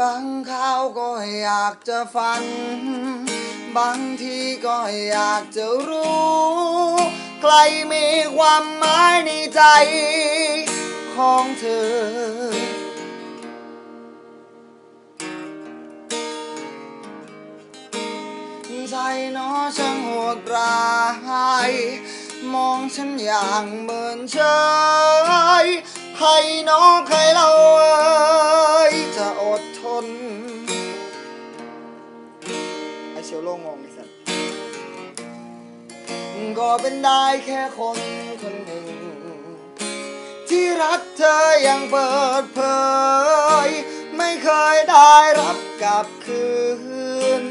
บางคราวก็อยากจะฝันบางทีก็อยากจะรู้ ใครมีความหมายในใจของเธอ ใจน้อช่างโหดร้ายมองฉันอย่างเหมือนเฉยให้น้องใครเราเอ่ยจะอดท น ไอเชียวโล่งงงไอสัสก็เป็นได้แค่คนคนหนึ่ง ที่รักเธออย่างเปิดเผย ไม่เคยได้รับกลับคืน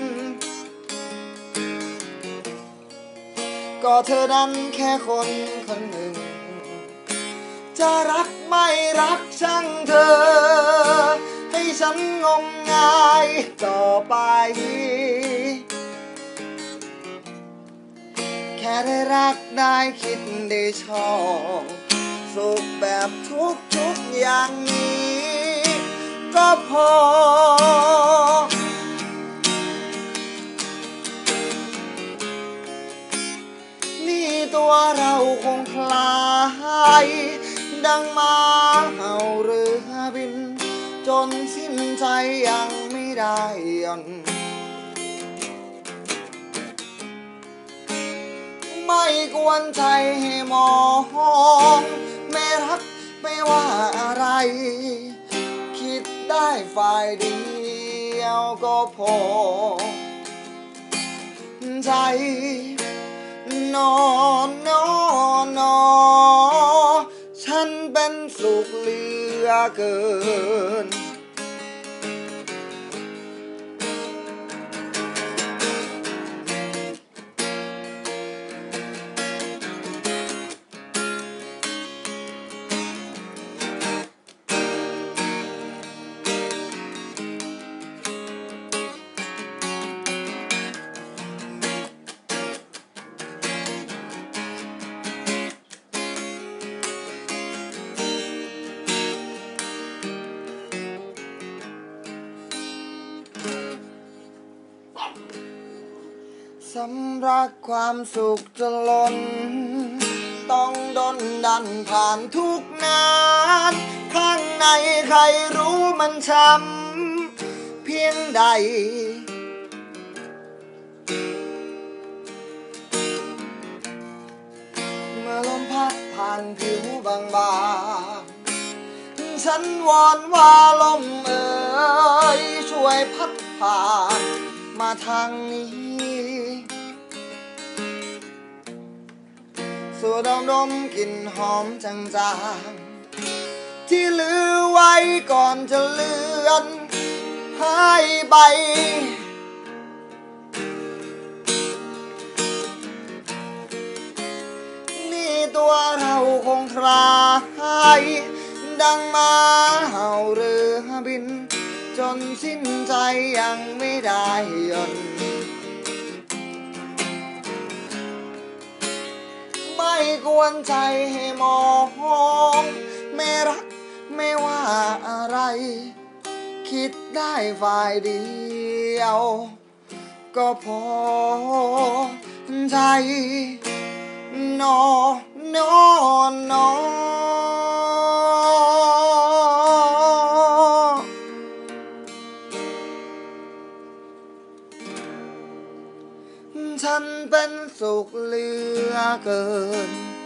ก็เธอนั้นแค่คนคนหนึ่ง จะรักไม่รักช่างเธอ ฉันงมงายต่อไป แค่ได้รักได้คิดได้ชอบสุขแบบทุกทุกอย่างนี้ ก็พอ นี่ตัวเราคงคลาย ดังมาเห่าเรือบิน จนสิ้นใจยังไม่ได้ย่อนไม่กวนใจให้มองไม่รักไม่ว่าอะไร คิดได้ฝ่ายเดียวก็พอ ใจ นอนนอนนอฉั นเป็นสุขเหลือเกิน สำรักความสุขจะล้น ต้องดนดันผ่านทุกนาน ข้างในใครรู้มันช้ำเพียงใด เมื่อลมพัดผ่านผิวบางๆ ฉันวอนว่าลมเอ่ยช่วยพัดผ่านมาทางนี้ สูดดมกลิ่นหอมจางๆ ที่เหลือไว้ก่อนจะเลือนหายไป นี่ตัวเราคงคลายดังมาเห่าเรือบิน จนสิ้นใจยังไม่ได้ยน กวนใจให้มองไม่รักไม่ว่าอะไร คิดได้ฝ่ายเดียว ก็พอใจ นอนอนนอ ฉันเป็นสุขเหลือเกิน